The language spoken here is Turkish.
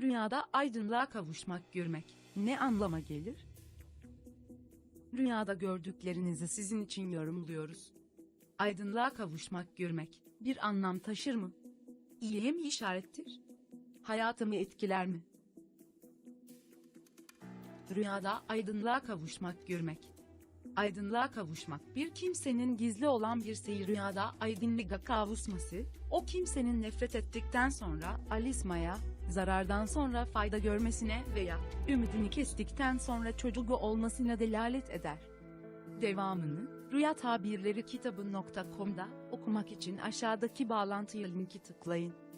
Rüyada aydınlığa kavuşmak görmek ne anlama gelir? Rüyada gördüklerinizi sizin için yorumluyoruz. Aydınlığa kavuşmak görmek bir anlam taşır mı? İyiye mi işarettir? Hayatımı etkiler mi? Rüyada aydınlığa kavuşmak görmek. Aydınlığa kavuşmak bir kimsenin gizli olan bir seyir rüyada aydınlığa kavuşması, o kimsenin nefret ettikten sonra alismaya, zarardan sonra fayda görmesine veya ümidini kestikten sonra çocuğu olmasına delalet eder. Devamını Rüya Tabirleri kitabı.com'da okumak için aşağıdaki bağlantıya linki tıklayın.